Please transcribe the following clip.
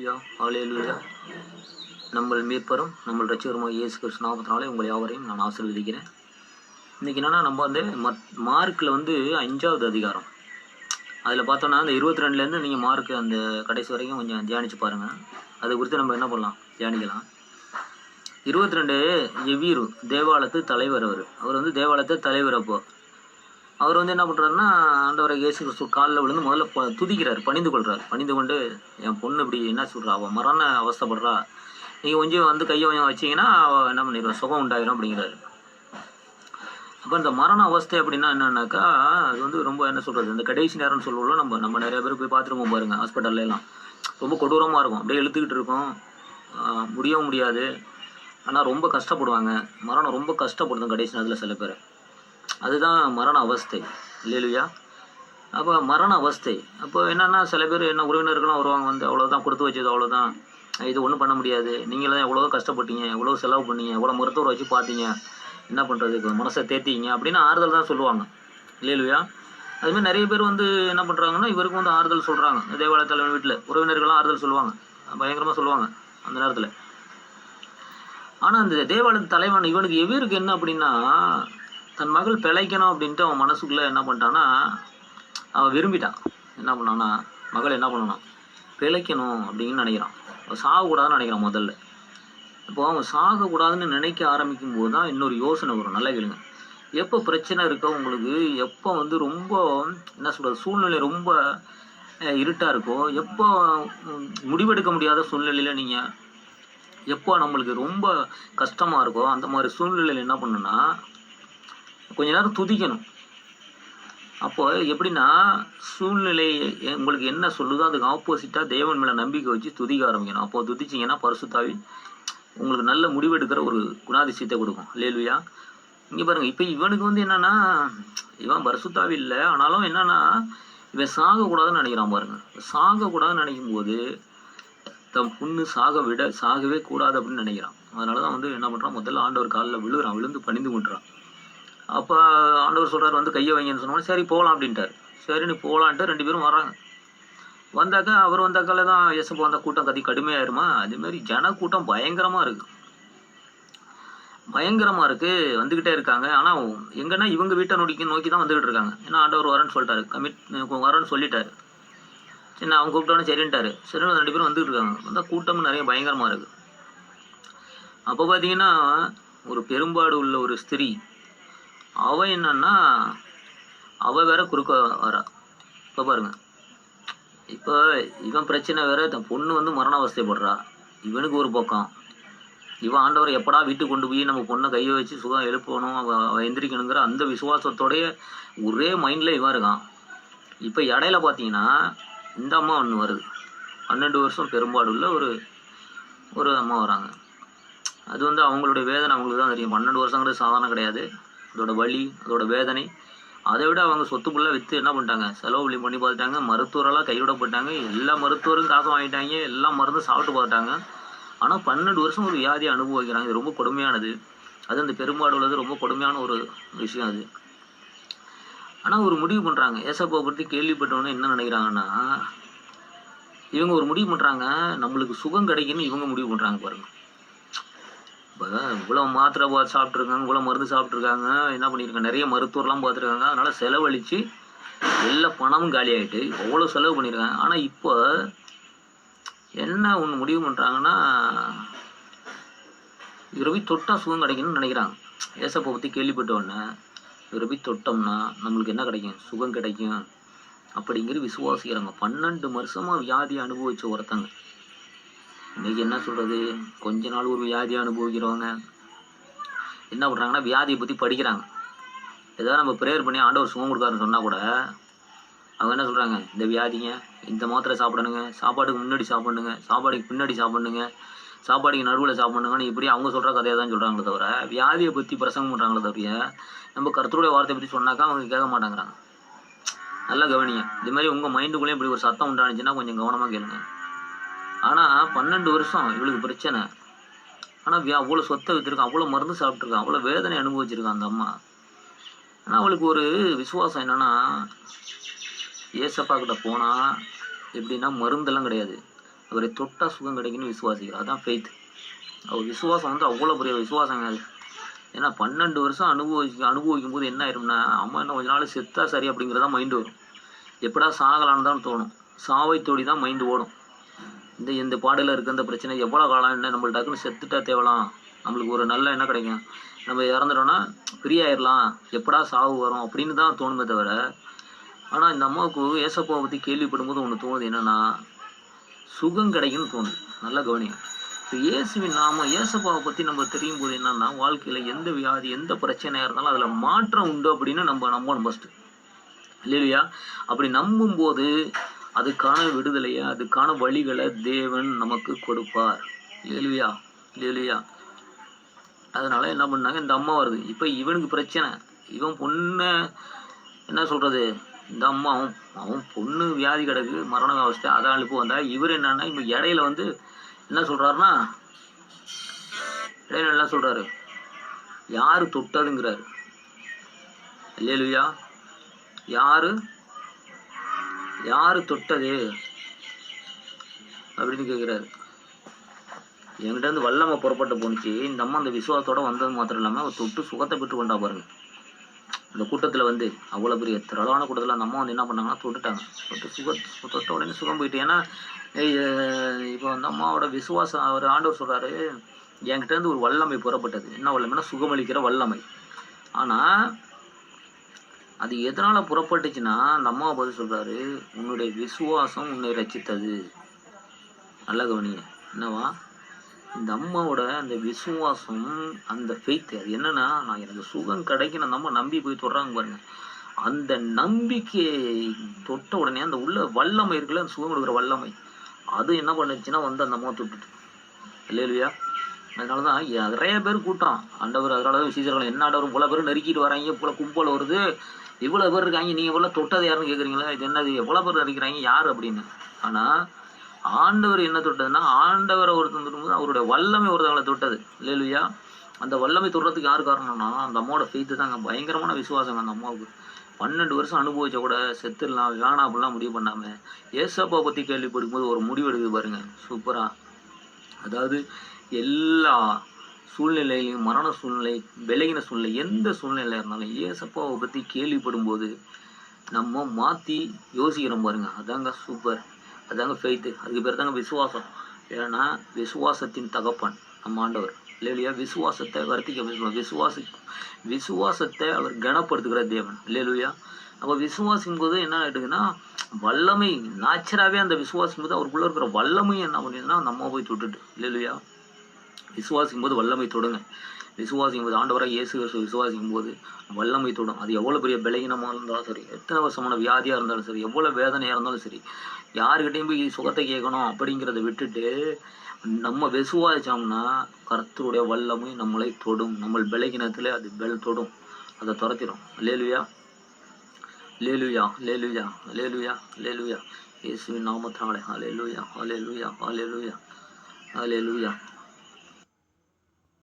ஹalleluya ஹalleluya நம்மள் மீட்பரும் நம்ம ரட்சகருமாக இயேசு கிறிஸ்து நாமத்தினாலே உங்கள் யாவரையும் நான் ஆசீர்வதிக்கிறேன். இன்றைக்கி என்னென்னா நம்ம வந்து மத் மார்க்கில் வந்து அஞ்சாவது அதிகாரம். அதில் பார்த்தோன்னா அந்த இருபத்தி ரெண்டுலேருந்து நீங்கள் மார்க் அந்த கடைசி வரைக்கும் கொஞ்சம் தியானித்து பாருங்கள் அது குறித்து நம்ம என்ன பண்ணலாம்? தியானிக்கலாம். இருபத்தி ரெண்டு எவ்வீரு தேவாலயத்து தலைவர் அவர். அவர் வந்து தேவாலயத்து தலைவர் அப்போது அவர் வந்து என்ன பண்ணுறாருன்னா ஆண்டவரை இயேசு கிறிஸ்து காலில் விழுந்து முதல்ல ப துதிக்கிறார் பணிந்து கொள்கிறார் பணிந்து கொண்டு என் பொண்ணு இப்படி என்ன சொல்கிறா அவள் மரண அவஸ்தப்படுறா. நீங்கள் கொஞ்சம் வந்து கையை கொஞ்சம் வச்சிங்கன்னா அவள் என்ன பண்ணிடுவா? சுகம் உண்டாயிரும் அப்படிங்கிறாரு. அப்போ இந்த மரண அவஸ்தை அப்படின்னா என்னன்னாக்கா அது வந்து ரொம்ப என்ன சொல்கிறது இந்த கடைசி நேரம்னு சொல்லுவோம்ல நம்ம நம்ம நிறைய பேர் போய் பார்த்துருப்போம் பாருங்க ஹாஸ்பிட்டல்ல எல்லாம். ரொம்ப கொடூரமாக இருக்கும். அப்படியே இழுத்துக்கிட்டு இருக்கும். முடியவும் முடியாது. ஆனால் ரொம்ப கஷ்டப்படுவாங்க. மரணம் ரொம்ப கஷ்டப்படுதும் கடைசி நேரத்தில் சில பேர். அதுதான் மரண அவஸ்தை. இல்லையா அப்போ மரண அவஸ்தை. அப்போ என்னென்னா சில பேர் என்ன உறவினர்களும் வருவாங்க வந்து அவ்வளோதான் கொடுத்து வச்சது அவ்வளோதான் இது ஒன்றும் பண்ண முடியாது. நீங்கள் தான் எவ்வளோ கஷ்டப்பட்டீங்க. எவ்வளோ செலவு பண்ணீங்க. எவ்வளோ மருத்துவரை வச்சு பார்த்தீங்க. என்ன பண்ணுறது இப்போ மனசை தேத்திங்க. அப்படின்னு ஆறுதல் தான் சொல்லுவாங்க. இல்லையா அதுமாதிரி நிறைய பேர் வந்து என்ன பண்ணுறாங்கன்னா இவருக்கு வந்து ஆறுதல் சொல்கிறாங்க தேவாலய தலைவன் வீட்டில் உறவினர்கள்லாம் ஆறுதல் சொல்லுவாங்க. பயங்கரமாக சொல்லுவாங்க அந்த நேரத்தில். ஆனால் அந்த தேவாலய தலைவன் இவனுக்கு எவருக்கு என்ன அப்படின்னா தன் மகள் பிழைக்கணும் அப்படின்ட்டு அவன் மனசுக்குள்ளே என்ன பண்ணிட்டான்னா அவன் விரும்பிட்டான். என்ன பண்ணான்னா மகள் என்ன பண்ணணும் பிழைக்கணும் அப்படின்னு நினைக்கிறான். அவன் சாகக்கூடாதுன்னு நினைக்கிறான் முதல்ல. இப்போ அவன் சாகக்கூடாதுன்னு நினைக்க ஆரம்பிக்கும் போது தான் இன்னொரு யோசனை வரும். நல்லா கேளுங்க. எப்போ பிரச்சனை இருக்கோ உங்களுக்கு எப்போ வந்து ரொம்ப என்ன சொல்கிறது சூழ்நிலை ரொம்ப இருட்டாக இருக்கோ எப்போ முடிவெடுக்க முடியாத சூழ்நிலையில் நீங்கள் எப்போ நம்மளுக்கு ரொம்ப கஷ்டமாக இருக்கோ அந்த மாதிரி சூழ்நிலையில் என்ன பண்ணுன்னா கொஞ்ச நேரம் துதிக்கணும். அப்போ எப்படின்னா சூழ்நிலை உங்களுக்கு என்ன சொல்லுதோ அதுக்கு ஆப்போசிட்டாக தேவன் மேலே நம்பிக்கை வச்சு துதிக்க ஆரம்பிக்கணும். அப்போ துதிச்சிங்கன்னா பரிசுத்தாவி உங்களுக்கு நல்ல முடிவெடுக்கிற ஒரு குணாதிசயத்தை கொடுக்கும். லேல்வியா இங்கே பாருங்கள் இப்போ இவனுக்கு வந்து என்னன்னா இவன் பரிசுத்தாவி இல்லை. ஆனாலும் என்னன்னா இவன் சாகக்கூடாதுன்னு நினைக்கிறான் பாருங்க. சாகக்கூடாதுன்னு நினைக்கும் போது தன் புண்ணு சாக விட சாகவே கூடாது அப்படின்னு நினைக்கிறான். அதனால தான் வந்து என்ன பண்ணுறான் முதல்ல ஆண்டவர் காலில் விழுகிறான் விழுந்து பணிந்து கொண்டுறான். அப்போ ஆண்டவர் சொல்கிறார் வந்து கையை வைங்கன்னு சொன்னோன்னே சரி போகலாம் அப்படின்ட்டார். சரி நீ போகலான்ட்டு ரெண்டு பேரும் வராங்க. வந்தாக்கா அவர் வந்தாக்கால தான் எசப்பு வந்த கூட்டம் கதி கடுமையாயிருமா? அதே மாதிரி ஜன கூட்டம் பயங்கரமாக இருக்குது பயங்கரமாக இருக்குது வந்துக்கிட்டே இருக்காங்க. ஆனால் எங்கன்னா இவங்க வீட்டை நோக்கி நோக்கி தான் வந்துக்கிட்டு இருக்காங்க. ஏன்னா ஆண்டவர் வரேன்னு சொல்லிட்டாரு. கமிட் வரேன்னு சொல்லிட்டாரு. சரி நான் அவங்க கூப்பிட்டோன்னே சரின்ட்டாரு. சரி ரெண்டு பேரும் வந்துக்கிட்டு இருக்காங்க. வந்தால் கூட்டமும் நிறைய பயங்கரமாக இருக்குது அப்போ பார்த்தீங்கன்னா ஒரு பெரும்பாடு உள்ள ஒரு ஸ்திரீ அவ என்னன்னா அவ வேற குறுக்க வரா. இப்போ பாருங்க. இப்போ இவன் பிரச்சனை வேற தன் பொண்ணு வந்து மரண அவஸ்தைப்படுறா. இவனுக்கு ஒரு பக்கம். இவன் ஆண்டவர் எப்படா வீட்டுக்கு கொண்டு போய் நம்ம பொண்ணை கையை வச்சு சுகம் எழுப்பணும் அவள் எந்திரிக்கணுங்கிற அந்த விசுவாசத்தோடைய ஒரே மைண்டில் இவன் இருக்கான். இப்போ இடையில பார்த்தீங்கன்னா இந்த அம்மா ஒன்று வருது. பன்னெண்டு வருஷம் பெரும்பாடுள்ள ஒரு ஒரு அம்மா வராங்க. அது வந்து அவங்களுடைய வேதனை அவங்களுக்கு தான் தெரியும். பன்னெண்டு வருஷங்கிறது சாதாரண கிடையாது. அதோட வலி அதோட வேதனை அதை விட அவங்க சொத்துக்குள்ளே விற்று என்ன பண்ணிட்டாங்க? செலவு வழி பண்ணி பார்த்துட்டாங்க. மருத்துவரெல்லாம் கைவிட போட்டாங்க எல்லா மருத்துவரும் காசு வாங்கிட்டாங்க. எல்லா மருந்தும் சாப்பிட்டு பார்த்துட்டாங்க. ஆனால் பன்னெண்டு வருஷம் ஒரு வியாதியை அனுபவிக்கிறாங்க. இது ரொம்ப கொடுமையானது. அது அந்த பெரும்பாடு உள்ளது ரொம்ப கொடுமையான ஒரு விஷயம் அது. ஆனால் ஒரு முடிவு பண்ணுறாங்க ஏசப்பாவை பற்றி கேள்விப்பட்டவொன்னே என்ன நினைக்கிறாங்கன்னா இவங்க ஒரு முடிவு பண்ணுறாங்க நம்மளுக்கு சுகம் கிடைக்குன்னு இவங்க முடிவு பண்ணுறாங்க பாருங்கள் இப்போ இவ்வளோ மாத்திரை பா சாப்பிட்ருக்காங்க இவ்வளோ மருந்து சாப்பிட்ருக்காங்க என்ன பண்ணியிருக்காங்க நிறைய மருத்துவர்லாம் பார்த்துருக்காங்க. அதனால் செலவழித்து எல்லா பணமும் காலி ஆகிட்டு அவ்வளோ செலவு பண்ணியிருக்காங்க. ஆனால் இப்போ என்ன ஒன்று முடிவு பண்ணுறாங்கன்னா இரவி தொட்டால் சுகம் கிடைக்கும்னு நினைக்கிறாங்க. ஏசப்பை பற்றி கேள்விப்பட்ட உடனே இரவி தொட்டோம்னா நம்மளுக்கு என்ன கிடைக்கும்? சுகம் கிடைக்கும். அப்படிங்கிற விசுவாசிக்கிறாங்க பன்னெண்டு வருஷமாக வியாதி அனுபவித்த ஒருத்தங்க. இன்னைக்கு என்ன சொல்கிறது கொஞ்ச நாள் ஒரு வியாதி அனுபவிக்கிறவங்க. என்ன பண்ணுறாங்கன்னா வியாதியை பற்றி படிக்கிறாங்க. ஏதாவது நம்ம ப்ரேயர் பண்ணி ஆண்டவர் சுகம் கொடுக்காருன்னு சொன்னால் கூட அவங்க என்ன சொல்கிறாங்க இந்த வியாதிங்க இந்த மாத்திரை சாப்பிடணுங்க சாப்பாடுக்கு முன்னாடி சாப்பிடணுங்க சாப்பாடுக்கு பின்னாடி சாப்பிடணுங்க சாப்பாடுக்கு நடுவில் சாப்பிடணுங்கன்னு இப்படி அவங்க சொல்கிற கதையை தான் சொல்கிறாங்களே தவிர வியாதியை பற்றி பிரசங்கம் பண்ணுறாங்களே தவிர நம்ம கருத்துடைய வார்த்தையை பற்றி சொன்னாக்கா அவங்க கேட்க மாட்டேங்கிறாங்க. நல்லா கவனிங்க. இது மாதிரி உங்கள் மைண்டுக்குள்ளேயும் இப்படி ஒரு சத்தம் உண்டானுச்சுன்னா கொஞ்சம் கவனமாக கேளுங்க. ஆனால் பன்னெண்டு வருஷம் இவளுக்கு பிரச்சனை. ஆனால் அவ்வளோ சொத்தை விற்றுருக்கான் அவ்வளோ மருந்து சாப்பிட்ருக்கான் அவ்வளோ வேதனை அனுபவிச்சிருக்கான் அந்த அம்மா. ஆனால் அவளுக்கு ஒரு விசுவாசம் என்னன்னா ஏசப்பா கிட்ட போனால் எப்படின்னா மருந்தெல்லாம் கிடையாது. அவரை தொட்டா சுகம் கிடைக்குன்னு விசுவாசிக்கிறார் அதான் ஃபெய்த் அவர் விசுவாசம் வந்து அவ்வளோ பெரிய விசுவாசங்க அது. ஏன்னா பன்னெண்டு வருஷம் அனுபவிக்க அனுபவிக்கும் போது என்ன ஆயிரும்னா அம்மா என்ன கொஞ்ச நாள் செத்தா சரி அப்படிங்கிறதா மைண்டு வரும். எப்படா சாகலான்னு தான் தோணும். சாவை தோடி தான் மைண்டு ஓடும். இந்த இந்த பாடையில் இருக்க இந்த பிரச்சனை எவ்வளோ காலம் என்ன? நம்மளுக்கு டக்குன்னு செத்துட்டா தேவலாம். நம்மளுக்கு ஒரு நல்ல என்ன கிடைக்கும். நம்ம இறந்துட்டோம்னா ஃப்ரீ ஆயிடலாம் எப்படா சாவு வரும் அப்படின்னு தான் தோணுமே தவிர ஆனால் இந்த அம்மாவுக்கு ஏசப்பாவை பற்றி கேள்விப்படும்போது ஒன்று தோணுது என்னென்னா சுகம் கிடைக்கும்னு தோணுது. நல்லா கவனிங்க. இப்போ இயேசுவின் நாம ஏசப்பாவை பற்றி நம்ம தெரியும் போது என்னென்னா வாழ்க்கையில் எந்த வியாதி எந்த பிரச்சனையாக இருந்தாலும் அதில் மாற்றம் உண்டு அப்படின்னு நம்ம நம்பணும் ஃபஸ்ட்டு இல்லையா? அப்படி நம்பும்போது அதுக்கான விடுதலையை அதுக்கான வழிகளை தேவன் நமக்கு கொடுப்பார். இல்லையா இல்லையா அதனால என்ன பண்ணாங்க? இந்த அம்மா வருது. இப்போ இவனுக்கு பிரச்சனை. இவன் பொண்ணை என்ன சொல்கிறது இந்த அம்மா அவன் அவன் பொண்ணு வியாதி கிடக்கு மரண அவஸ்தை அதை அனுப்பி வந்தா இவர் என்னன்னா இப்போ இடையில வந்து என்ன சொல்கிறாருன்னா இடையில என்ன சொல்கிறாரு யார் தொட்டதுங்கிறாரு. இல்லையா யாரு யாரு தொட்டது? அப்படின்னு கேட்குறாரு என்கிட்ட இருந்து வல்லமை புறப்பட்டு போணுச்சு. இந்த அம்மா அந்த விசுவாசத்தோட வந்தது மாத்திரம் இல்லாமல் அவர் தொட்டு சுகத்தை பெற்று கொண்டா பாருங்க. இந்த கூட்டத்தில் வந்து அவ்வளோ பெரிய திரளான கூட்டத்தில் அந்த அம்மா வந்து என்ன பண்ணாங்கன்னா தொட்டுட்டாங்க. தொட்டு சுக தொட்ட உடனே சுகம் போயிட்டு. ஏன்னா இப்போ அந்த அம்மாவோட விசுவாசம் அவர் ஆண்டவர் சொல்கிறாரு என்கிட்ட இருந்து ஒரு வல்லமை புறப்பட்டது. என்ன வல்லமைன்னா சுகமளிக்கிற வல்லமை. ஆனால் அது எதனால் புறப்பட்டுச்சுன்னா அந்த அம்மாவை பதில் சொல்கிறாரு உன்னுடைய விசுவாசம் உன்னை ரச்சித்தது. நல்ல கவனிங்க. என்னவா? இந்த அம்மாவோட அந்த விசுவாசம் அந்த ஃபெய்த் அது என்னன்னா நான் எனக்கு சுகம் கிடைக்கும் அந்த அம்மா நம்பி போய் தொடுறாங்க பாருங்க. அந்த நம்பிக்கையை தொட்ட உடனே அந்த உள்ள வல்லமை இருக்குல்ல அந்த சுகம் கொடுக்குற வல்லமை அது என்ன பண்ணுச்சுன்னா வந்து அந்த அம்மா தொட்டுட்டு இல்லையா அதனால தான் நிறைய பேர் கூட்டுறான். ஆண்டவர் அதனால தான் விசேஷங்கள் என்ன ஆண்டவர் பல பேர் நெருக்கிட்டு வராங்க போல கும்பல் வருது. இவ்வளோ பேர் இருக்காங்க நீங்கள் இவ்வளோ தொட்டது யாருன்னு கேட்குறீங்களா இது என்னது எவ்வளோ பேர் இருக்கிறாங்க யார் அப்படின்னு. ஆனால் ஆண்டவர் என்ன தொட்டதுன்னா ஆண்டவரை ஒருத்தன் தொடும்போது அவருடைய வல்லமை ஒருத்தவங்களை தொட்டது. இல்லையா? அந்த வல்லமை தொடுறதுக்கு யார் காரணம்னா அந்த அம்மாவோட ஃபெய்த்து தாங்க பயங்கரமான விசுவாசங்க அந்த அம்மாவுக்கு. பன்னெண்டு வருஷம் அனுபவிச்ச கூட செத்துடலாம் வேணாம் அப்படிலாம் முடிவு பண்ணாமல் ஏசப்பா பற்றி கேள்விப்படுக்கும்போது ஒரு முடிவு எடுக்குது பாருங்க. சூப்பராக அதாவது எல்லா சூழ்நிலையிலையும் மரண சூழ்நிலை விலகின சூழ்நிலை எந்த சூழ்நிலை இருந்தாலும் ஏசப்பாவை பற்றி கேள்விப்படும் போது நம்ம மாற்றி யோசிக்கிறோம் பாருங்க. அதாங்க சூப்பர் அதாங்க ஃபெய்த்து அதுக்கு பேர் தாங்க விசுவாசம். ஏன்னா விசுவாசத்தின் தகப்பன் நம்ம ஆண்டவர். இல்லையா விசுவாசத்தை வர்த்திக்க பேசணும் விசுவாசி விசுவாசத்தை அவர் கனப்படுத்துகிற தேவன். இல்லையா அப்போ விசுவாசிக்கும் போது என்ன ஆகிட்டுங்கன்னா வல்லமை நேச்சராகவே அந்த விசுவாசிக்கும் போது அவருக்குள்ளே இருக்கிற வல்லமை என்ன பண்ணிடுதுன்னா நம்ம போய் தொட்டுட்டு இல்லையா? விசுவாசிக்கும் போது வல்லமை தொடுங்க. விசுவாசிக்கும் போது ஆண்டவராக இயேசு கிறிஸ்து விசுவாசிக்கும் போது வல்லமை தொடும். அது எவ்வளோ பெரிய பலகீனமாக இருந்தாலும் சரி எத்தனை வருஷமான வியாதியாக இருந்தாலும் சரி எவ்வளோ வேதனையாக இருந்தாலும் சரி யாருக்கிட்டையும் போய் சுகத்தை கேட்கணும் அப்படிங்கிறத விட்டுட்டு நம்ம விசுவாசிச்சோம்னா கர்த்தருடைய வல்லமை நம்மளை தொடும். நம்ம பலகீனத்தில் அது பெல் தொடும். அதை துரத்திடும் லேலுயா லேலுயா லேலுயா லேலுயா லேலுயா இயேசுவின் நாமத்தினாலே. ஹalleluya. ஹalleluya. ஹalleluya. ஹalleluya.